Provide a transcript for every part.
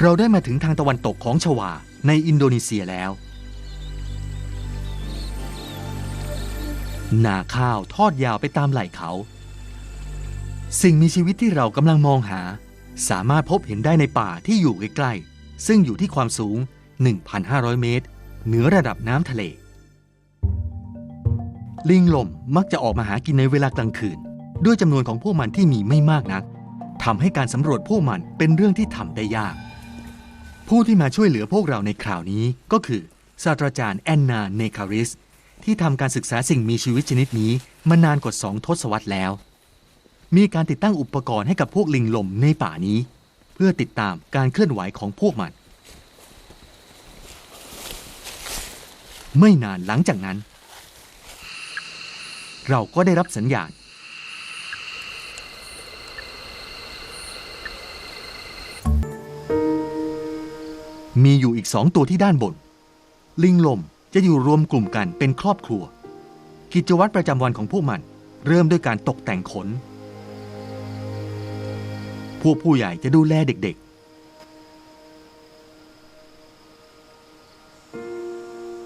เราได้มาถึงทางตะวันตกของชวาในอินโดนีเซียแล้ว นาข้าวทอดยาวไปตามไหล่เขา สิ่งมีชีวิตที่เรากำลังมองหา สามารถพบเห็นได้ในป่าที่อยู่ใกล้ๆ ซึ่งอยู่ที่ความสูง 1,500 เมตร เหนือระดับน้ำทะเล ลิงลมมักจะออกมาหากินในเวลากลางคืน ด้วยจำนวนของพวกมันที่มีไม่มากนักทำให้การสำรวจพวกมันเป็นเรื่องที่ทำได้ยาก ผู้ที่มาช่วยเหลือพวกเราในคราวนี้ก็คือ ศาสตราจารย์แอนนาเนคาริส ที่ทำการศึกษาสิ่งมีชีวิตชนิดนี้มานานกว่าสองทศวรรษแล้ว มีการติดตั้งอุปกรณ์ให้กับพวกลิงลมในป่านี้ เพื่อติดตามการเคลื่อนไหวของพวกมัน ไม่นานหลังจากนั้น เราก็ได้รับสัญญาณ มีอยู่อีกสองตัวที่ด้านบน ลิงลมจะอยู่รวมกลุ่มกันเป็นครอบครัว กิจวัตรประจำวันของพวกมัน เริ่มด้วยการตกแต่งขน พวกผู้ใหญ่จะดูแลเด็กๆ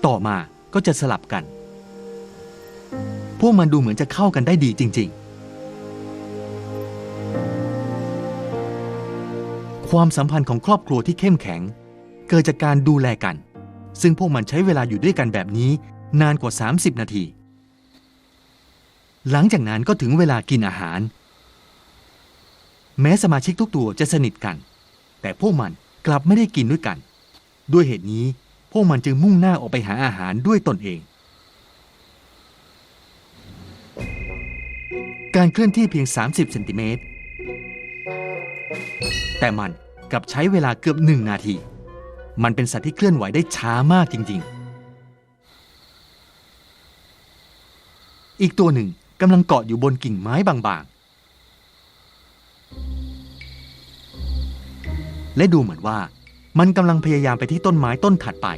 ต่อมาก็จะสลับกัน พวกมันดูเหมือนจะเข้ากันได้ดีจริง ๆความสัมพันธ์ของครอบครัวที่เข้มแข็ง เกิดจากการดูแลกัน ซึ่งพวกมันใช้เวลาอยู่ด้วยกันแบบนี้ นานกว่า 30 นาที หลังจากนั้นก็ถึงเวลากินอาหาร แม้สมาชิกทุกตัวจะสนิทกัน แต่พวกมันกลับไม่ได้กินด้วยกัน ด้วยเหตุนี้พวกมันจึงมุ่งหน้าออกไปหาอาหารด้วยตนเอง การเคลื่อนที่เพียง 30 เซนติเมตร แต่มันกลับใช้เวลาเกือบหนึ่งนาที มันเป็นสัตว์ที่เคลื่อนไหวได้ช้ามากจริง ๆ อีกตัวหนึ่งกำลังเกาะอยู่บนกิ่งไม้บางๆ และดูเหมือนว่ามันกำลังพยายามไปที่ต้นไม้ต้นถัดไป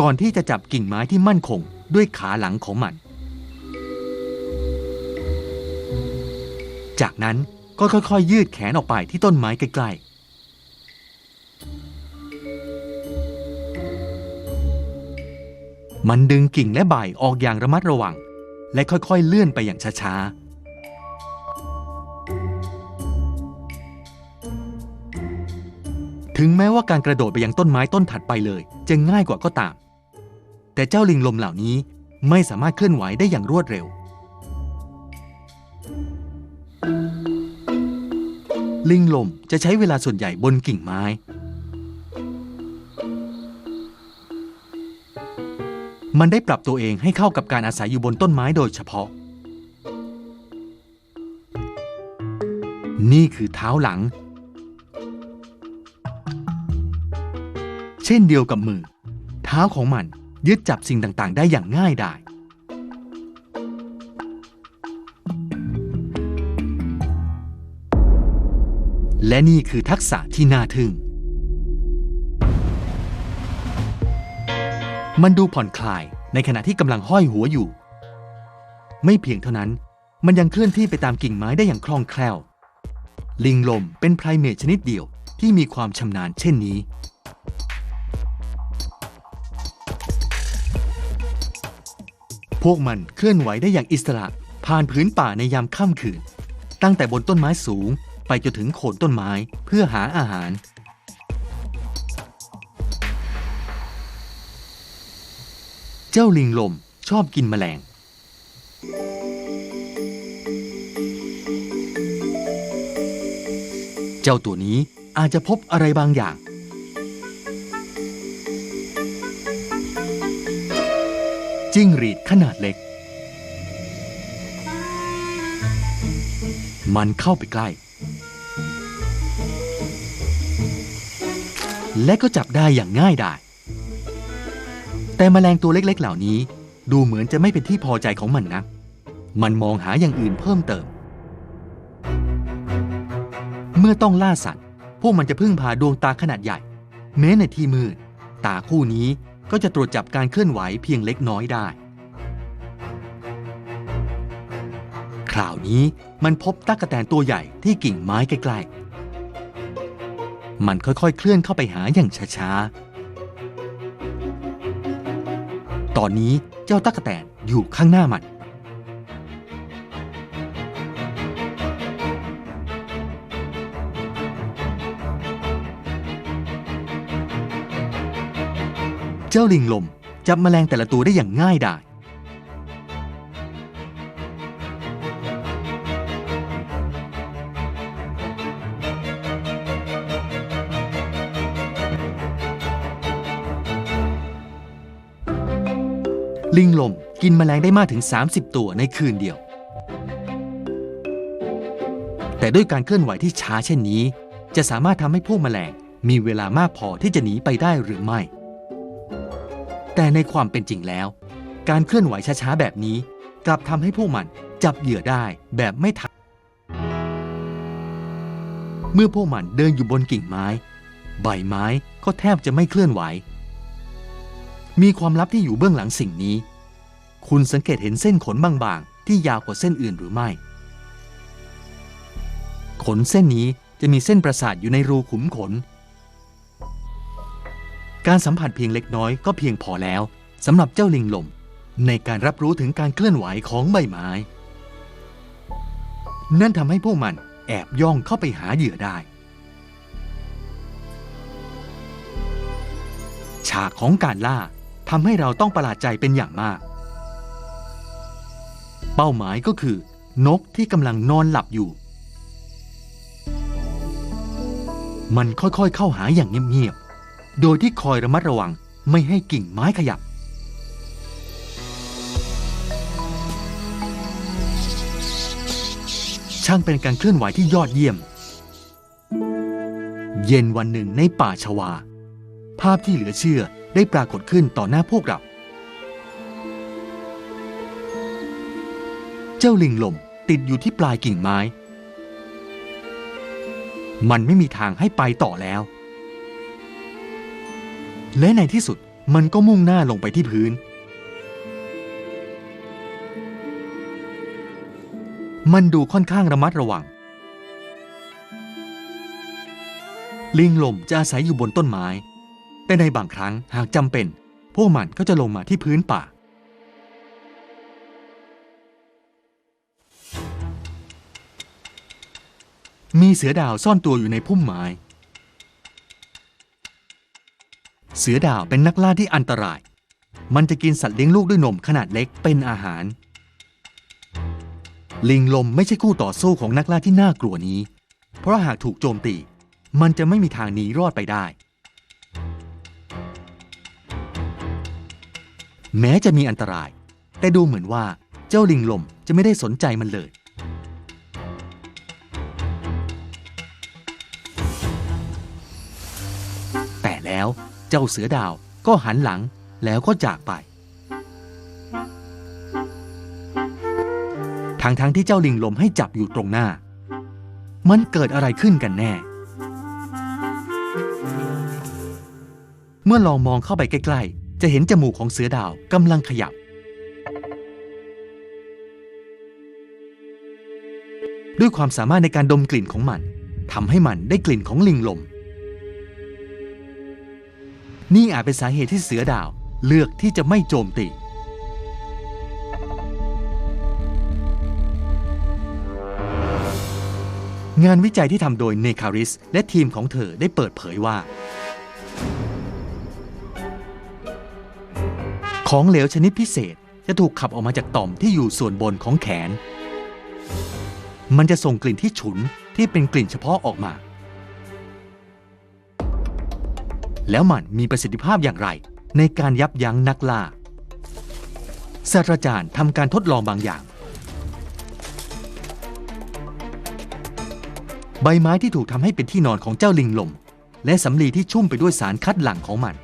ก่อนที่จะจับกิ่งไม้ที่มั่นคงด้วยขาหลังของมัน จากนั้นก็ค่อยๆ ยืดแขนออกไปที่ต้นไม้ใกล้ๆ มันดึงกิ่งและใบออกอย่างระมัดระวัง และค่อยๆเลื่อนไปอย่างช้าๆ ถึงแม้ว่าการกระโดดไปยังต้นไม้ต้นถัดไปเลย จะง่ายกว่าก็ตาม แต่เจ้าลิงลมเหล่านี้ไม่สามารถเคลื่อนไหวได้อย่างรวดเร็ว ลิงลมจะใช้เวลาส่วนใหญ่บนกิ่งไม้ มันได้ปรับตัวเองให้เข้ากับการอาศัยอยู่บนต้นไม้โดยเฉพาะ นี่คือเท้าหลัง เช่นเดียวกับมือ เท้าของมันยึดจับสิ่งต่างๆ ได้อย่างง่ายดายและนี่คือทักษะที่น่าทึ่ง มันดูผ่อนคลายในขณะที่กำลังห้อยหัวอยู่ ไม่เพียงเท่านั้น มันยังเคลื่อนที่ไปตามกิ่งไม้ได้อย่างคล่องแคล่ว ลิงลมเป็นไพรเมทชนิดเดียวที่มีความชำนาญเช่นนี้ พวกมันเคลื่อนไหวได้อย่างอิสระ ผ่านพื้นป่าในยามค่ำคืน ตั้งแต่บนต้นไม้สูงไปจนถึงโคนต้นไม้เพื่อหาอาหาร จ้าลิงลมชอบกินแมลง เจ้าตัวนี้อาจจะพบอะไรบางอย่าง จิ้งหรีดขนาดเล็ก มันเข้าไปใกล้ และก็จับได้อย่างง่ายดาย แต่แมลงตัวเล็กๆ เหล่านี้ ดูเหมือนจะไม่เป็นที่พอใจของมันนะมันมองหาอย่างอื่นเพิ่มเติม เมื่อต้องล่าสัตว์ พวกมันจะพึ่งพาดวงตาขนาดใหญ่ แม้ในที่มืด ตาคู่นี้ก็จะตรวจจับการเคลื่อนไหวเพียงเล็กน้อยได้ คราวนี้มันพบตั๊กแตนตัวใหญ่ที่กิ่งไม้ใกล้ๆ มันค่อยๆ เคลื่อนเข้าไปหาอย่างช้าๆ ตอนนี้เจ้าตั๊กแตนอยู่ข้างหน้ามัน เจ้าลิงลมจับแมลงแต่ละตัวได้อย่างง่ายดาย ลิงลมกินแมลงได้มากถึง 30 ตัวในคืนเดียว แต่ด้วยการเคลื่อนไหวที่ช้าเช่นนี้ จะสามารถทำให้พวกแมลงมีเวลามากพอที่จะหนีไปได้หรือไม่ แต่ในความเป็นจริงแล้ว การเคลื่อนไหวช้าๆแบบนี้ กลับทำให้พวกมันจับเหยื่อได้แบบไม่ทัน เมื่อพวกมันเดินอยู่บนกิ่งไม้ ใบไม้ก็แทบจะไม่เคลื่อนไหว มีความลับที่อยู่เบื้องหลังสิ่งนี้ คุณสังเกตเห็นเส้นขนบางๆ ที่ยาวกว่าเส้นอื่นหรือไม่ ขนเส้นนี้จะมีเส้นประสาทอยู่ในรูขุมขน การสัมผัสเพียงเล็กน้อยก็เพียงพอแล้วสำหรับเจ้าลิงลม ในการรับรู้ถึงการเคลื่อนไหวของใบไม้ นั่นทำให้พวกมันแอบย่องเข้าไปหาเหยื่อได้ ฉากของการล่า ทำให้เราต้องประหลาดใจเป็นอย่างมาก เป้าหมายก็คือ นกที่กำลังนอนหลับอยู่ มันค่อยๆเข้าหาอย่างเงียบๆ โดยที่คอยระมัดระวังไม่ให้กิ่งไม้ขยับ ช่างเป็นการเคลื่อนไหวที่ยอดเยี่ยม เย็นวันหนึ่งในป่าชวา ภาพที่เหลือเชื่อ ได้ปรากฏขึ้นต่อหน้าพวกเรา เจ้าลิงลมติดอยู่ที่ปลายกิ่งไม้ มันไม่มีทางให้ไปต่อแล้ว และในที่สุดมันก็มุ่งหน้าลงไปที่พื้น มันดูค่อนข้างระมัดระวัง ลิงลมจะอาศัยอยู่บนต้นไม้ แต่ในบางครั้งหากจำเป็น พวกมันก็จะลงมาที่พื้นป่า มีเสือดาวซ่อนตัวอยู่ในพุ่มไม้ เสือดาวเป็นนักล่าที่อันตราย มันจะกินสัตว์เลี้ยงลูกด้วยนมขนาดเล็กเป็นอาหาร ลิงลมไม่ใช่คู่ต่อสู้ของนักล่าที่น่ากลัวนี้ เพราะหากถูกโจมตี มันจะไม่มีทางหนีรอดไปได้ แม้จะมีอันตราย แต่ดูเหมือนว่าเจ้าลิงลมจะไม่ได้สนใจมันเลย แต่แล้วเจ้าเสือดาวก็หันหลังแล้วก็จากไป ทั้งๆทที่เจ้าลิงลมให้จับอยู่ตรงหน้า มันเกิดอะไรขึ้นกันแน่ เมื่อลองมองเข้าไปใกล้ ๆ จะเห็นจมูกของเสือดาวกำลังขยับ ด้วยความสามารถในการดมกลิ่นของมันทำให้มันได้กลิ่นของลิงลม นี่อาจเป็นสาเหตุที่เสือดาวเลือกที่จะไม่โจมตีงานวิจัยที่ทำโดยเนคาริส และทีมของเธอได้เปิดเผยว่า ของเหลวชนิดพิเศษจะถูกขับออกมาจากต่อมที่อยู่ส่วนบนของแขน มันจะส่งกลิ่นที่ฉุนที่เป็นกลิ่นเฉพาะออกมา แล้วมันมีประสิทธิภาพอย่างไรในการยับยั้งนักล่า ศาสตราจารย์ทำการทดลองบางอย่าง ใบไม้ที่ถูกทำให้เป็นที่นอนของเจ้าลิงลม และสำลีที่ชุ่มไปด้วยสารคัดหลั่งของมัน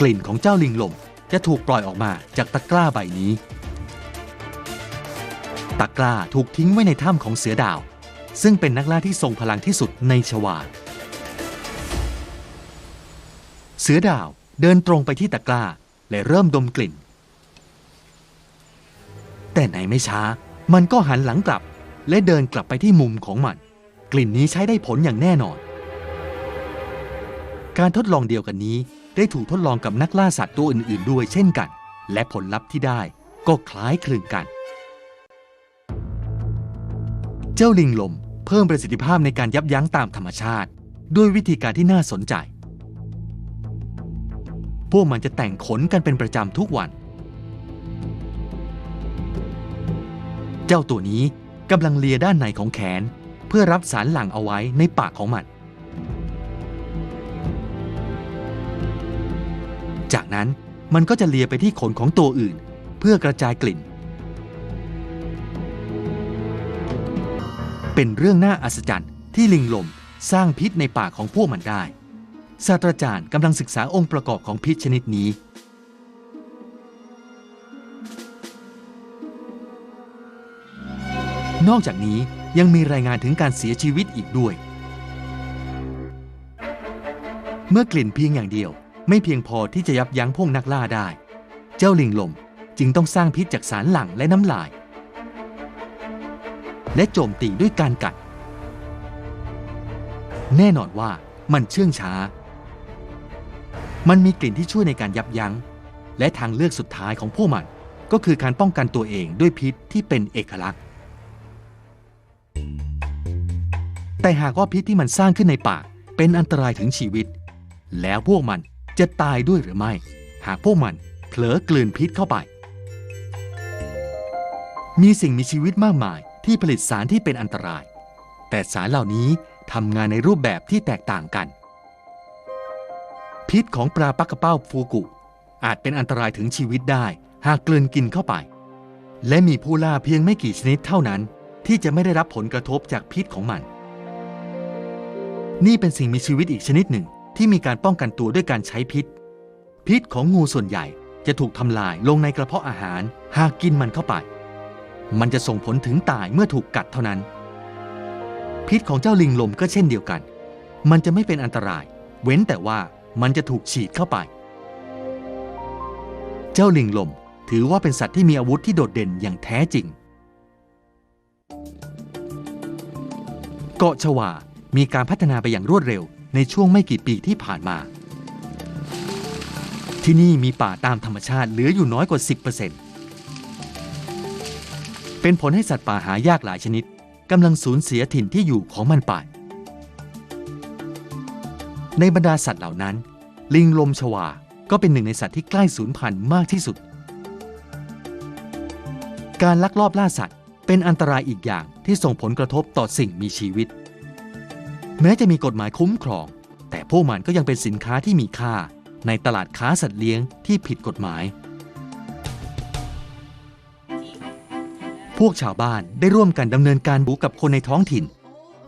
กลิ่นของเจ้าลิงลมจะถูกปล่อยออกมาจากตะกร้าใบนี้ ตะกร้าถูกทิ้งไว้ในถ้ำของเสือดาว ซึ่งเป็นนักล่าที่ทรงพลังที่สุดในชวา เสือดาวเดินตรงไปที่ตะกร้าและเริ่มดมกลิ่น แต่ไหนไม่ช้า มันก็หันหลังกลับ และเดินกลับไปที่มุมของมัน กลิ่นนี้ใช้ได้ผลอย่างแน่นอน การทดลองเดียวกันนี้ ได้ถูกทดลองกับนักล่าสัตว์ตัวอื่นๆ ด้วยเช่นกัน และผลลัพธ์ที่ได้ก็คล้ายคลึงกัน เจ้าลิงลมเพิ่มประสิทธิภาพในการยับยั้งตามธรรมชาติ ด้วยวิธีการที่น่าสนใจ พวกมันจะแต่งขนกันเป็นประจำทุกวัน เจ้าตัวนี้กำลังเลียด้านในของแขน เพื่อรับสารหลั่งเอาไว้ในปากของมัน จากนั้นมันก็จะเลียไปที่ขนของตัวอื่น เพื่อกระจายกลิ่น เป็นเรื่องน่าอัศจรรย์ที่ลิงลมสร้างพิษในปากของพวกมันได้ ศาสตราจารย์กำลังศึกษาองค์ประกอบของพิษชนิดนี้ นอกจากนี้ยังมีรายงานถึงการเสียชีวิตอีกด้วย เมื่อกลิ่นเพียงอย่างเดียว ไม่เพียงพอที่จะยับยั้งพวกนักล่าได้ เจ้าลิงลมจึงต้องสร้างพิษจากสารหลั่งและน้ำลาย และโจมตีด้วยการกัด แน่นอนว่ามันเชื่องช้า มันมีกลิ่นที่ช่วยในการยับยัง้ง และทางเลือกสุดท้ายของพวกมันก็คือการป้องกันตัวเองด้วยพิษที่เป็นเอกลักษณ์ แต่หากว่าพิษที่มันสร้างขึ้นในปากเป็นอันตรายถึงชีวิต แล้วพวกมัน จะตายด้วยหรือไม่ หากพวกมันเผลอกลืนพิษเข้าไป มีสิ่งมีชีวิตมากมายที่ผลิตสารที่เป็นอันตราย แต่สารเหล่านี้ทำงานในรูปแบบที่แตกต่างกัน พิษของปลาปักกระเป้าฟูกุ อาจเป็นอันตรายถึงชีวิตได้หากกลืนกินเข้าไป และมีผู้ล่าเพียงไม่กี่ชนิดเท่านั้น ที่จะไม่ได้รับผลกระทบจากพิษของมัน นี่เป็นสิ่งมีชีวิตอีกชนิดหนึ่ง ที่มีการป้องกันตัวด้วยการใช้พิษ พิษของงูส่วนใหญ่จะถูกทำลายลงในกระเพาะอาหาร หากกินมันเข้าไป มันจะส่งผลถึงตายเมื่อถูกกัดเท่านั้น พิษของเจ้าลิงลมก็เช่นเดียวกัน มันจะไม่เป็นอันตราย เว้นแต่ว่ามันจะถูกฉีดเข้าไป เจ้าลิงลมถือว่าเป็นสัตว์ที่มีอาวุธที่โดดเด่นอย่างแท้จริง เกาะชวา มีการพัฒนาไปอย่างรวดเร็ว ในช่วงไม่กี่ปีที่ผ่านมา ที่นี่มีป่าตามธรรมชาติเหลืออยู่น้อยกว่า 10%เป็นผลให้สัตว์ป่าหายากหลายชนิดกำลังสูญเสียถิ่นที่อยู่ของมันไป ในบรรดาสัตว์เหล่านั้น ลิงลมชวา ก็เป็นหนึ่งในสัตว์ที่ใกล้สูญพันธุ์มากที่สุด การลักลอบล่าสัตว์เป็นอันตรายอีกอย่างที่ส่งผลกระทบต่อสิ่งมีชีวิต แม้จะมีกฎหมายคุ้มครอง แต่พวกมันก็ยังเป็นสินค้าที่มีค่า ในตลาดค้าสัตว์เลี้ยงที่ผิดกฎหมาย พวกชาวบ้านได้ร่วมกันดำเนินการบูกับคนในท้องถิ่น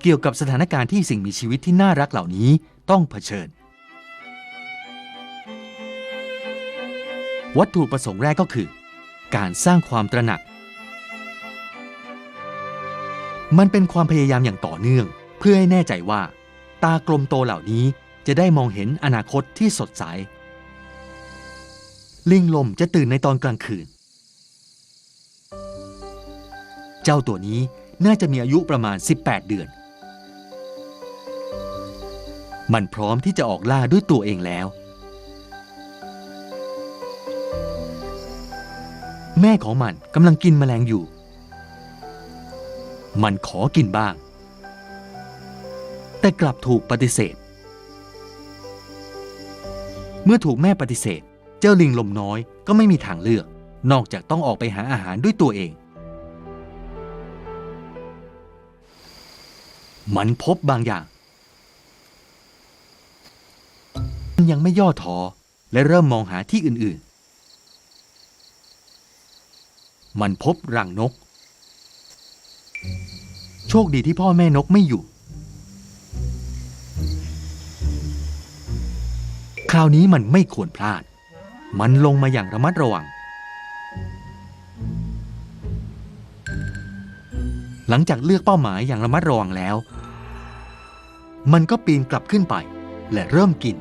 เกี่ยวกับสถานการณ์ที่สิ่งมีชีวิตที่น่ารักเหล่านี้ต้องเผชิญ วัตถุประสงค์แรกก็คือ การสร้างความตระหนัก มันเป็นความพยายามอย่างต่อเนื่อง เพื่อให้แน่ใจว่า ตากลมโตเหล่านี้จะได้มองเห็นอนาคตที่สดใส ลิงลมจะตื่นในตอนกลางคืน เจ้าตัวนี้น่าจะมีอายุประมาณ 18 เดือน มันพร้อมที่จะออกล่าด้วยตัวเองแล้ว แม่ของมันกำลังกินแมลงอยู่ มันขอกินบ้าง แต่กลับถูกปฏิเสธ เมื่อถูกแม่ปฏิเสธ เจ้าลิงลมน้อยก็ไม่มีทางเลือก นอกจากต้องออกไปหาอาหารด้วยตัวเอง มันพบบางอย่าง มันยังไม่ย่อท้อและเริ่มมองหาที่อื่นๆ มันพบรังนก โชคดีที่พ่อแม่นกไม่อยู่ ราวนี้มันไม่ควรพลาด มันลงมาอย่างระมัดระวัง หลังจากเลือกเป้าหมายอย่างระมัดระวังแล้ว มันก็ปีนกลับขึ้นไป และเริ่มกิน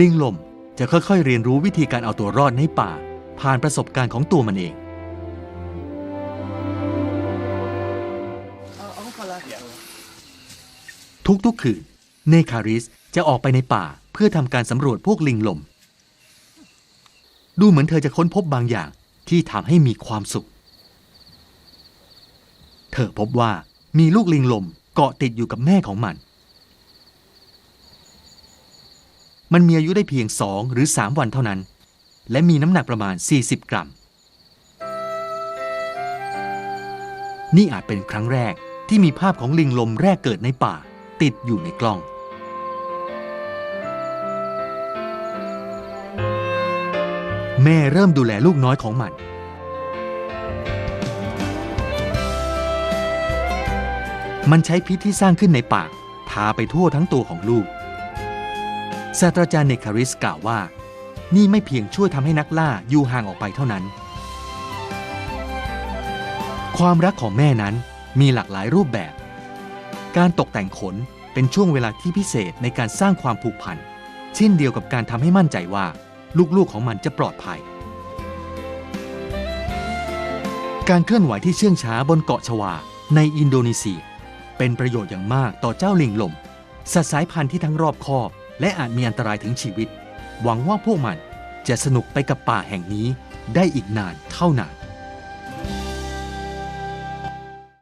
ลิงลมจะค่อยๆ เรียนรู้วิธีการเอาตัวรอดในป่า ผ่านประสบการณ์ของตัวมันเอง ทุกๆคืน เนคาริสจะออกไปในป่าเพื่อทำการสำรวจพวกลิงลม ดูเหมือนเธอจะค้นพบบางอย่างที่ทำให้มีความสุข เธอพบว่ามีลูกลิงลมเกาะติดอยู่กับแม่ของมัน มันมีอายุได้เพียงสองหรือสามวันเท่านั้น และมีน้ำหนักประมาณ 40 กรัม นี่อาจเป็นครั้งแรกที่มีภาพของลิงลมแรกเกิดในป่า ติดอยู่ในกล้อง แม่เริ่มดูแลลูกน้อยของมัน มันใช้พิษที่สร้างขึ้นในปากทาไปทั่วทั้งตัวของลูก ศาสตราจารย์เนคาริสกล่าวว่า นี่ไม่เพียงช่วยทำให้นักล่าอยู่ห่างออกไปเท่านั้น ความรักของแม่นั้นมีหลากหลายรูปแบบ การตกแต่งขนเป็นช่วงเวลาที่พิเศษในการสร้างความผูกพัน เช่นเดียวกับการทำให้มั่นใจว่า ลูกๆของมันจะปลอดภัย การเคลื่อนไหวที่เชื่องช้าบนเกาะชวาในอินโดนีเซีย เป็นประโยชน์อย่างมากต่อเจ้าลิงลม สัตว์สายพันธุ์ที่ทั้งรอบคอบ และอาจมีอันตรายถึงชีวิต หวังว่าพวกมันจะสนุกไปกับป่าแห่งนี้ได้อีกนานเท่านาน